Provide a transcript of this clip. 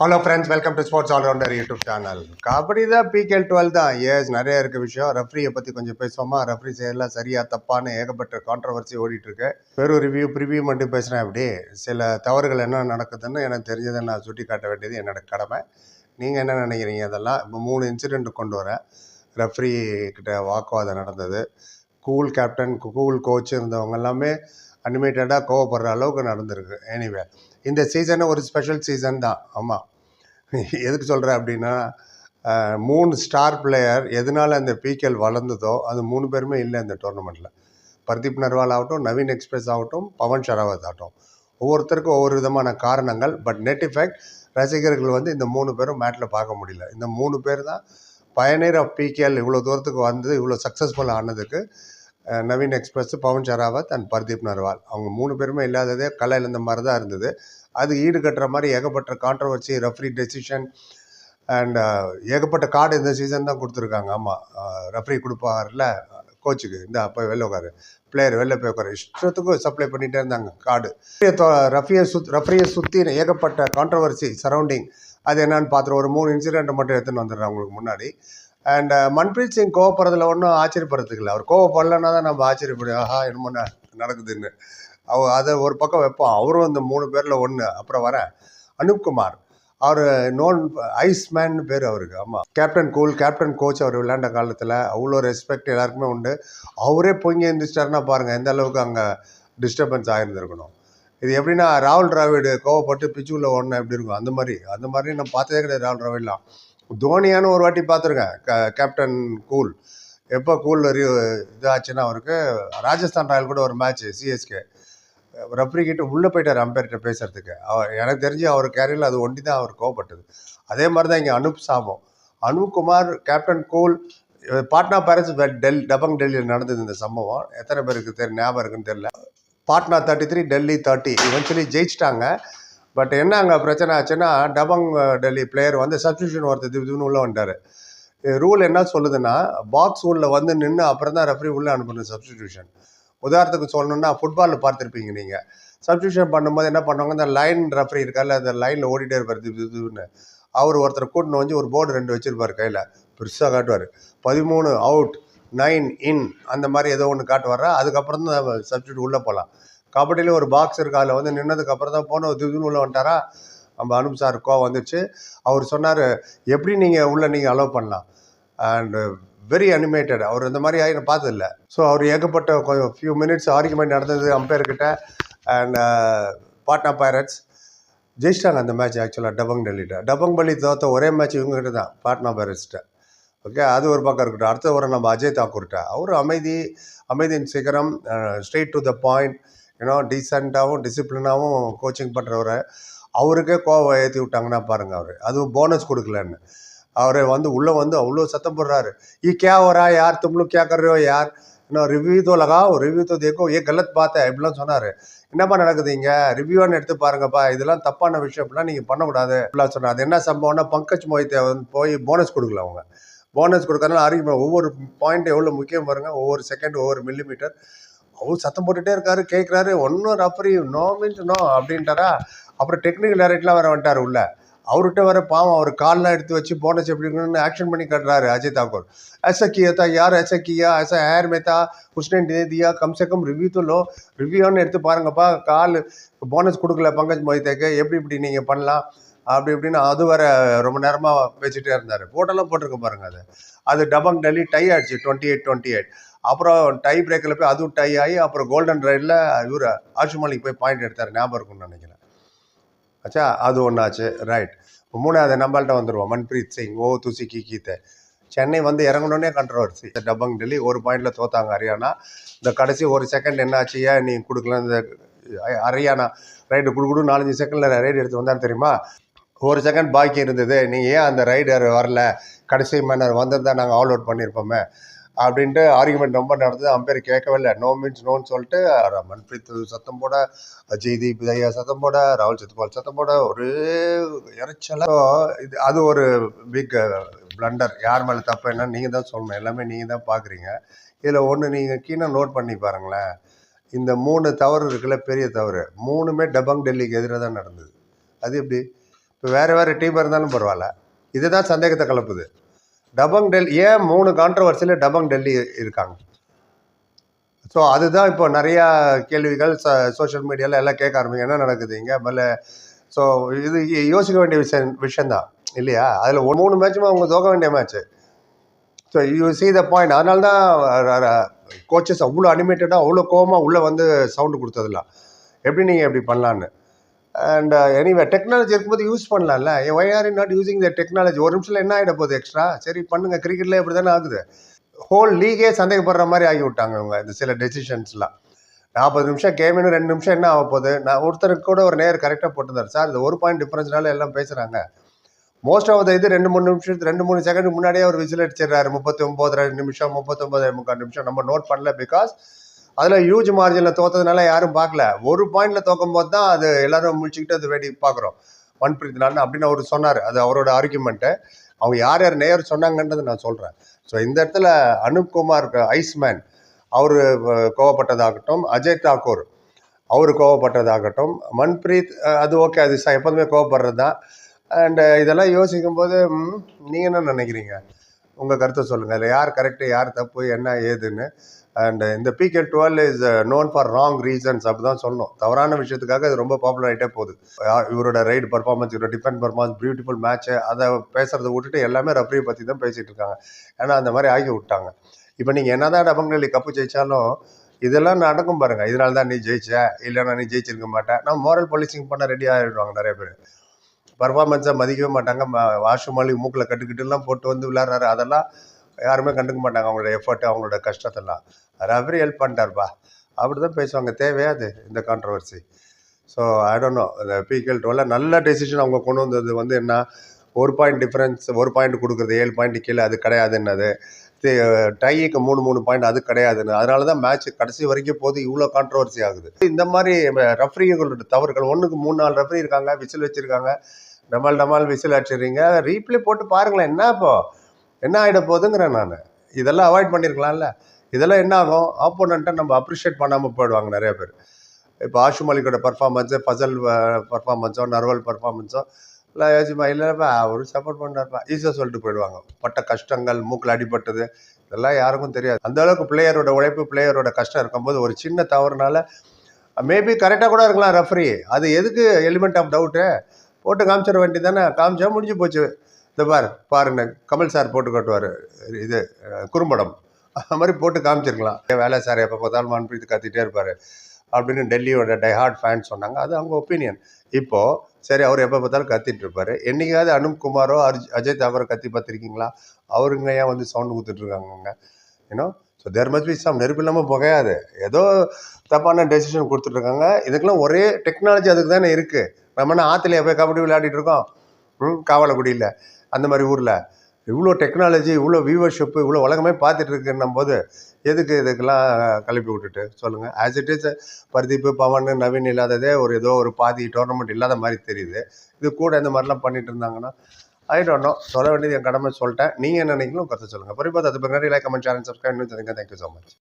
Hello friends welcome to sports allrounder YouTube channel kabaddi தான் PKL twelve தான். Ace நிறைய இருக்க விஷயம். ரெஃப்ரியை பற்றி கொஞ்சம் பேசுவோமா? ரெஃப்ரி செய்யலாம் சரியா தப்பான்னு ஏகப்பட்ட கான்ட்ரவர்சி ஓடிட்டு இருக்கு. வெறும் ரிவ்யூ ப்ரிவியூ மட்டும் பேசுகிறேன் அப்படி. சில தவறுகள் என்ன நடக்குதுன்னு எனக்கு தெரிஞ்சதை நான் சுட்டி காட்ட வேண்டியது என்னோட கடமை. நீங்கள் என்ன நினைக்கிறீங்க அதெல்லாம் இப்போ மூணு இன்சிடெண்ட் கொண்டு வரேன். ரெஃப்ரி கிட்ட வாக்குவாதம் நடந்தது. கூல் கேப்டன் கூல் கோச் இருந்தவங்க எல்லாமே அனிமேட்டடாக கோவப்படுற அளவுக்கு நடந்திருக்கு. எனிவே இந்த சீசனே ஒரு ஸ்பெஷல் சீசன் தான். ஆமாம் எதுக்கு சொல்கிறேன் அப்படின்னா மூணு ஸ்டார் பிளேயர் எதனால் அந்த பிகேஎல் வளர்ந்ததோ அது மூணு பேருமே இல்லை இந்த டோர்னமெண்ட்டில் பர்தீப் நர்வால் ஆகட்டும் நவீன் எக்ஸ்பிரஸ் ஆகட்டும் பவன் ஷராவத் ஆகட்டும். ஒவ்வொருத்தருக்கும் ஒவ்வொரு விதமான காரணங்கள் பட் நெட் இஃபெக்ட் ரசிகர்கள் வந்து இந்த மூணு பேரும் மேட்டில் பார்க்க முடியல. இந்த மூணு பேர் தான் பயனீர் ஆஃப் பிகேஎல் இவ்வளோ தூரத்துக்கு வந்து இவ்வளோ சக்ஸஸ்ஃபுல் ஆனதுக்கு நவீன் எக்ஸ்பிரஸ் பவன் ஷராவத் அண்ட் பர்தீப் நர்வால். அவங்க மூணு பேருமே இல்லாததே கலையில் இந்த மாதிரி தான் இருந்தது. அது ஈடு கட்டுற மாதிரி ஏகப்பட்ட கான்ட்ரவர்சி ரெஃப்ரி டெசிஷன் அண்ட் ஏகப்பட்ட கார்டு இந்த சீசன் தான் கொடுத்துருக்காங்க. ஆமாம் ரெஃப்ரி கொடுப்பாருல கோச்சுக்கு இந்த அப்போ வெளில உட்காரு. பிளேயர் வெளில போய் உட்காரு. இஷ்டத்துக்கும் சப்ளை பண்ணிகிட்டே இருந்தாங்க கார்டு ரஃபியை சுத் ரஃப்ரியை சுற்றி ஏகப்பட்ட கான்ட்ரவர்சி சரௌண்டிங் அது என்னன்னு பார்த்துட்டு ஒரு மூணு இன்சிடென்ட் மட்டும் எடுத்துன்னு வந்துடுறேன் உங்களுக்கு முன்னாடி. அண்ட் மன்பிரீத் சிங் கோவப்படுறதுல ஒன்றும் ஆச்சரியப்படுறதுக்கு இல்லை. அவர் கோவப்படலன்னா தான் நம்ம ஆச்சரியப்படும் ஆஹா என்னமோ நடக்குதுன்னு. அவ அதை ஒரு பக்கம் வைப்போம். அவரும் அந்த மூணு பேரில் ஒன்று அப்புறம் வரேன் அனுப்குமார் அவர் நோன் ஐஸ்மேன் பேர் அவருக்கு. ஆமாம் கேப்டன் கூல் கேப்டன் கோச் அவர் விளையாண்ட காலத்தில் அவ்வளோ ரெஸ்பெக்ட் எல்லாருக்குமே உண்டு. அவரே பொங்கி எழுந்திரிச்சிட்டாருன்னா பாருங்கள் எந்த அளவுக்கு அங்கே டிஸ்டர்பன்ஸ் ஆகிருந்துருக்கணும் இது எப்படின்னா ராகுல் டிராவிடு கோவப்பட்டு பிச்சுவில் ஓடனா எப்படி இருக்கும்? அந்த மாதிரி. அந்த மாதிரி நான் பார்த்ததே கிடையாது ராகுல் டிராவிட்லாம். தோனியானு ஒரு வாட்டி பார்த்துருக்கேன் க- கேப்டன் கூல் எப்போ கூல் இதாச்சுன்னா அவருக்கு ராஜஸ்தான் ராயல் கூட ஒரு மேட்ச் சிஎஸ்கே ரெஃப்ரி கிட்ட உள்ளே போயிட்டார் அம்பேர்கிட்ட பேசுறதுக்கு. அவர் எனக்கு தெரிஞ்சு அவர் கேரியரில் அது ஒண்டி தான் அவர் கோவப்பட்டது. அதே மாதிரி தான் இங்கே அனுப் சாமம். Anup Kumar captain cool Patna Pirates del Dabang டெல்லியில் நடந்தது இந்த சம்பவம். எத்தனை பேருக்கு தெரியும் ஞாபகம் இருக்குன்னு தெரியல. Patna thirty three Delhi thirty eventually ஜெயிச்சிட்டாங்க. பட் என்ன அங்கே பிரச்சனை ஆச்சுன்னா டபங் டெல்லி பிளேயர் வந்து சப்ஸ்டியூஷன் ஒருத்தர் திடீர்னு உள்ளே வந்துட்டார். ரூல் என்ன சொல்லுதுன்னா பாக்ஸ் உள்ளே வந்து நின்று அப்புறம் தான் ரெஃப்ரி உள்ளே அனுப்பணும் சப்ஸ்டியூஷன் உதாரணத்துக்கு சொல்லணும்னா ஃபுட்பாலில் பார்த்துருப்பீங்க நீங்கள் சப்ஸ்டியூஷன் பண்ணும்போது என்ன பண்ணுவாங்க? இந்த லைன் ரெஃப்ரி இருக்கார்ல அந்த லைனில் ஓடிட்டே இருப்பார் திப்பு அவர் ஒருத்தர் கூட்டின்னு வந்து ஒரு போர்டு ரெண்டு வச்சிருப்பார் கையில். பெருசாக காட்டுவார். பதிமூணு அவுட் நைன் இன் அந்த மாதிரி ஏதோ ஒன்று காட்டுவாரா? அதுக்கப்புறம் தான் சப்ஸ்டியூட் உள்ளே போகலாம் கபடியில் ஒரு பாக்ஸ் இருக்கு அதில் வந்து நின்னதுக்கு அப்புறம் தான் போன திடீர்னு உள்ள வந்துட்டாரா? நம்ம அனுப் சார் கோவம் வந்துச்சு அவர் சொன்னார் எப்படி நீங்கள் உள்ளே நீங்கள் அலோவ் பண்ணலாம்? அண்டு வெரி அனிமேட்டட் அவர் இந்த மாதிரி ஆகி நான் பார்த்ததில்ல. ஸோ அவர் ஏகப்பட்ட கொஞ்சம் ஃபியூ மினிட்ஸ் ஆர்குமெண்ட் நடந்தது அம்பையர்கிட்ட அண்ட் பாட்னா பைரட்ஸ் ஜெயிச்சிட்டாங்க அந்த மேட்ச் ஆக்சுவலாக டபங் டெல்லிட்ட டபங் பள்ளி தோத்த ஒரே மேட்ச் இவங்ககிட்ட தான் பாட்னா பைரட்ஸ்கிட்ட ஓகே அது ஒரு பக்கம் இருக்கட்டும். அடுத்த ஒரு நம்ம அஜய் தாக்கூர்கிட்ட. அவர் அமைதி அமைதியின் சிகரம் ஸ்ட்ரெயிட் டு த பாயிண்ட் ஏன்னா டீசெண்டாகவும் டிசிப்ளினாகவும் கோச்சிங் பண்ணுறவரை அவருக்கே கோவம் ஏற்றி விட்டாங்கன்னா பாருங்கள் அவர். அதுவும் போனஸ் கொடுக்கலன்னு. அவர் வந்து உள்ளே வந்து அவ்வளோ சத்தம் போடுறாரு. ஈ கேவரா யார் தும்ளும் கே யார்? இன்னும் ரிவ்யூ தோலகா ரிவ்யூ தோ தேக்கோ? ஏ கலத் பார்த்தேன் இப்படிலாம் சொன்னார். என்னப்பா நடக்குது இங்கே? ரிவ்யூவானு எடுத்து பாருங்கப்பா. இதெல்லாம் தப்பான விஷயம். இப்படிலாம் நீங்கள் பண்ணக்கூடாது. இப்படிலாம் சொன்னார். அது என்ன சம்பவம்னா பங்கஜ் மோஹித்தை வந்து போய் போனஸ் கொடுக்கல அவங்க. போனஸ் கொடுக்கறதுனால அறிவிப்போம் ஒவ்வொரு பாயிண்ட் எவ்வளோ முக்கியம் பாருங்கள் ஒவ்வொரு செகண்ட் ஒவ்வொரு மில்லிமீட்டர் அவர் சத்தம் போட்டுட்டே இருக்காரு கேட்குறாரு ஒன்றும் ரஃபரி நோ மீன்ஸ் நோ அப்படின்ட்டாரா அப்புறம் டெக்னிக்கல் டைரக்டர்லாம் வேற வந்துட்டார் உள்ள அவர்கிட்ட வர பாவம் அவர் கால்லாம் எடுத்து வச்சு போனஸ் எப்படி இருக்குன்னு ஆக்ஷன் பண்ணி கட்டுறாரு அஜய் தாக்கூர் ऐसा किया था यार ऐसा किया ऐसा ஏர் में था उसने दे दिया कम से कम ரிவ்யூ तो लो ரிவ்யூன்னு எடுத்து பாருங்கப்பா கால் போனஸ் கொடுக்கல பங்கஜ் மொய்தேக்கு எப்படி இப்படி நீங்கள் பண்ணலாம் அப்படி இப்படின்னு அது வேற ரொம்ப நேரமாக பேசிட்டே இருந்தார் போட்டெல்லாம் போட்டிருக்க பாருங்க அது அது டபங் டெல்லி டை ஆயிடுச்சு டுவெண்ட்டி எயிட் டுவெண்ட்டி எயிட் அப்புறம் டை பிரேக்கில் போய் அதுவும் டை ஆகி அப்புறம் கோல்டன் ரைடில் இவர் ஆஷு மாலிக் போய் பாயிண்ட் எடுத்தார் ஞாபகம் இருக்கும்னு நினைக்கிறேன். ஆச்சா அது ஒன்றாச்சு ரைட் மூணாவது நம்மள்கிட்ட வந்துடுவோம் மன்பிரீத் சிங் ஓ துசி கி கீத்தை சென்னை வந்து இறங்கணுன்னே கண்ட்ரவர்சி டபங் டெல்லி ஒரு பாயிண்டில் தோத்தாங்க ஹரியானா. இந்த கடைசி ஒரு செகண்ட் என்னாச்சு ஏன் நீ கொடுக்கல? இந்த ஹரியானா ரைடு கொடுக்கணும் நாலஞ்சு செகண்டில் ரைடு எடுத்து வந்தான்னு தெரியுமா? ஒரு செகண்ட் பாக்கி இருந்தது. நீங்கள் ஏன் அந்த ரைடர் வரல? கடைசி மேனர் வந்திருந்தா நாங்கள் ஆல் அவுட் பண்ணியிருப்போமே அப்படின்ட்டு ஆர்குமெண்ட் ரொம்ப நடந்தது. அம்பேர் கேட்கவே இல்லை. நோ மீன்ஸ் நோன்னு சொல்லிட்டு மன்பிரீத் சத்தம் போட ஜெய்தீப் தயா சத்தம் போட ராகுல் சத்பால் சத்தம் போட ஒரே இறைச்சலாக இது அது ஒரு பிக் பிளண்டர் யார் மேலே தப்பு என்ன நீங்கள் தான் சொல்லணும். எல்லாமே நீங்கள் தான் பார்க்குறீங்க இதில் ஒன்று நீங்கள் கீழே நோட் பண்ணி பாருங்களேன். இந்த மூணு தவறு இருக்குல்ல பெரிய தவறு. மூணுமே டபங் டெல்லிக்கு எதிராக தான் நடந்தது. அது எப்படி? இப்போ வேறு வேறு டீம் இருந்தாலும் பரவாயில்ல. இதுதான் சந்தேகத்தை கலப்புது டபங் டெல்லி ஏன் மூணு கான்ட்ரவர்சியில் டபங் டெல்லி இருக்காங்க? ஸோ அதுதான் இப்போ நிறையா கேள்விகள் ச சோஷியல் மீடியாவில் எல்லாம் கேட்க ஆரம்பிங்க என்ன நடக்குது இங்கே? பல ஸோ இது யோசிக்க வேண்டிய விஷயம் விஷயந்தான் இல்லையா? அதில் ஒரு மூணு மேட்சுமே அவங்க தோக்க வேண்டிய match so you see the point அதனால தான் கோச்சஸ் அவ்வளோ அனிமேட்டடாக அவ்வளோ கோபமாக உள்ளே வந்து சவுண்டு கொடுத்ததுலாம் எப்படி நீங்கள் எப்படி பண்ணலான்னு அண்ட் எனிவே டெக்னாலஜி இருக்கும்போது யூஸ் பண்ணலாம்ல. Why are not using the technology ஒரு நிமிஷத்தில் என்ன ஆகிட போகுது எக்ஸ்ட்ரா சரி பண்ணுங்க. கிரிக்கெட்டில் இப்படி தானே ஆகுது. ஹோல் லீகே சந்தேகப்படுற மாதிரி ஆகி விட்டாங்க இவங்க இந்த சில டெசிஷன்ஸ்லாம் நாற்பது நிமிஷம் கேமின்னு ரெண்டு நிமிஷம் என்ன ஆக போகுது? நான் ஒருத்தருக்கு கூட ஒரு நேர் கரெக்டாக போட்டுருந்தார். சார் இந்த ஒரு பாயிண்ட் டிஃப்ரென்ஸ்னால எல்லாம் பேசுகிறாங்க மோஸ்ட் ஆஃப் த இது ரெண்டு மூணு நிமிஷம் ரெண்டு மூணு செகண்ட் முன்னாடியே ஒரு விசில் அடிச்சிடுறாரு. முப்பத்தி ஒம்பது ரெண்டு நிமிஷம் முப்பத்தொம்பது முக்கால் நிமிஷம். நம்ம நோட் பண்ணல பிகாஸ் அதில் ஹியூஜ் மார்ஜினில் தோத்ததுனால யாரும் பார்க்கல. ஒரு பாயிண்டில் தோக்கும் போது தான் அது எல்லாரும் முடிச்சுக்கிட்டு அது வேடி பார்க்குறோம். மன்பிரீத் நான் அப்படின்னு அவர் சொன்னார். அது அவரோட ஆர்கியூமெண்ட்டு அவங்க யார் யார் நேயர் சொன்னாங்கன்றது நான் சொல்கிறேன் ஸோ இந்த இடத்துல அனுப் குமார் ஐஸ்மேன் அவர் கோவப்பட்டதாகட்டும் அஜய் தாக்கூர் அவர் கோவப்பட்டதாகட்டும் மன்பிரீத் அது ஓகே அது ச- எப்போதுமே கோவப்படுறது தான். அண்டு இதெல்லாம் யோசிக்கும் போது நீங்கள் என்ன நினைக்கிறீங்க? உங்கள் கருத்தை சொல்லுங்கள் அதில் யார் கரெக்டு யார் தப்பு என்ன ஏதுன்னு. அண்ட் இந்த PK twelve is known for wrong reasons அப்படி தான் சொல்லணும். தவறான விஷயத்துக்காக இது ரொம்ப பாப்புலர் ஆகிட்டே போகுது. இவரோட ரைடு பர்ஃபார்மன்ஸ் இவரோட டிஃபெண்ட் பர்ஃபார்மன்ஸ் பியூட்டிஃபுல் மேட்ச்சு அதை பேசுறதை விட்டுட்டு எல்லாமே ரெஃப்ரியை பற்றி தான் பேசிகிட்டு இருக்காங்க. ஏன்னா அந்த மாதிரி ஆகி விட்டாங்க. இப்போ நீங்கள் என்னதான் டபங்கலி கப்பு ஜெயிச்சாலும் இதெல்லாம் நடக்கும் பாருங்க. இதனால தான் நீ ஜெயிச்ச இல்லைன்னா நீ ஜெயிச்சிருக்க மாட்டேன் நான் மோரல் பாலிசிங் பண்ண ரெடி ஆகிடுவாங்க நிறைய பேர். பர்ஃபார்மன்ஸை மதிக்கவே மாட்டாங்க. வாஷு மாலி மூக்கில் கட்டுக்கிட்டுலாம் போட்டு வந்து விளையாடுறாரு. அதெல்லாம் யாருமே கண்டுக்க மாட்டாங்க. அவங்களோட எஃபர்ட் அவங்களோட கஷ்டத்தெல்லாம். ரெஃபரி ஹெல்ப் பண்ணிட்டார்ப்பா. அப்படி தான் பேசுவாங்க. தேவையா அது? இந்த controversy so I don't know இந்த பிகேல் டுவெல்ல நல்ல டெசிஷன் அவங்க கொண்டு வந்தது வந்து என்ன? ஒரு பாயிண்ட் டிஃப்ரென்ஸ் ஒரு பாயிண்ட் கொடுக்குறது ஏழு பாயிண்ட் கீழே அது கிடையாது என்னது டைக்கு மூணு மூணு பாயிண்ட் அது கிடையாதுன்னு. அதனால தான் மேட்ச் கடைசி வரைக்கும் போது இவ்வளோ கான்ட்ரவர்சி ஆகுது. இந்த மாதிரி ரெஃப்ரிகளோட தவறுகள் ஒன்றுக்கு மூணு நாலு ரெஃப்ரி இருக்காங்க விசில் வச்சுருக்காங்க. டமால் டமால் விசில் அடிச்சிடுறீங்க. ரீப்ளே போட்டு பாருங்களேன் என்ன இப்போ? என்ன ஆகிட போகுதுங்கிறேன் நான். இதெல்லாம் அவாய்ட் பண்ணியிருக்கலாம்ல இதெல்லாம் என்ன ஆகும்? ஆப்போனண்ட்டை நம்ம அப்ரிஷியேட் பண்ணாமல் போயிடுவாங்க நிறைய பேர். இப்போ ஆஷு மலிக்கோட பர்ஃபார்மன்ஸு ஃபசல் பர்ஃபார்மன்ஸோ நர்வல் பர்ஃபார்மன்ஸோ இல்லை யோசிப்பா இல்லைப்பா அவர் சப்போர்ட் பண்ணார்ப்பா ஈஸியாக சொல்லிட்டு போயிடுவாங்க. பட்ட கஷ்டங்கள் மூக்கில் அடிபட்டது இதெல்லாம் யாருக்கும் தெரியாது. அந்த அளவுக்கு பிளேயரோட உழைப்பு பிளேயரோட கஷ்டம் இருக்கும்போது ஒரு சின்ன தவறுனால மேபி கரெக்டாக கூட இருக்கலாம் ரெஃப்ரி அது எதுக்கு எலிமெண்ட் ஆஃப் டவுட்டு போட்டு காமிச்சிட வேண்டியது தானே காமிச்சா முடிஞ்சு போச்சு. இந்த பார் பாருங்க கமல் சார் போட்டு காட்டுவார் இது குறும்படம். அது மாதிரி போட்டு காமிச்சிருக்கலாம். "ஏன் வேலை சார் எப்போ பார்த்தாலும் மன்பிரீத் கத்திட்டே இருப்பார் அப்படின்னு டெல்லியோட டைஹார்ட் ஃபேன் சொன்னாங்க. அது அவங்க ஒப்பீனியன். இப்போது சரி அவர் எப்போ பார்த்தாலும் கத்திட்டு இருப்பார். என்னைக்காவது அனுப் குமாரோ அர்ஜ் அஜய் தாவரோ கத்தி பார்த்துருக்கீங்களா? அவருங்க ஏன் வந்து சவுண்டு கொடுத்துட்ருக்காங்கங்க? ஏன்னோ so there must be some நெருப்பு இல்லாமல் புகையாது. ஏதோ தப்பான டெசிஷன் கொடுத்துட்ருக்காங்க. இதுக்கெல்லாம் ஒரே டெக்னாலஜி அதுக்கு தானே இருக்குது நம்ம என்ன ஆற்றுல போய் கபடி விளையாடிட்டு இருக்கோம்? ம் காவலக்குடியில். அந்த மாதிரி ஊரில். இவ்வளோ டெக்னாலஜி இவ்வளோ வியூவர்ஷிப்பு இவ்வளோ உலகமே பார்த்துட்டு இருக்குன்னும் போது எதுக்கு இதுக்கெல்லாம் கிளப்பி விட்டுட்டு? சொல்லுங்கள் as it is Pardeep Pawan Naveen இல்லாததே ஒரு ஏதோ ஒரு பாதி டோர்னமெண்ட் இல்லாத மாதிரி தெரியுது. இது கூட இந்த மாதிரிலாம் பண்ணிட்டு இருந்தாங்கன்னா ஐ டோன்ட் நோ சொல்ல வேண்டியது என் கடமை சொல்லிட்டேன். நீங்கள் என்ன நினைக்கணும்? கருத்து சொல்லுங்கள் பரிபாத் அது பின்னாடி like comment channel subscribe thank you so much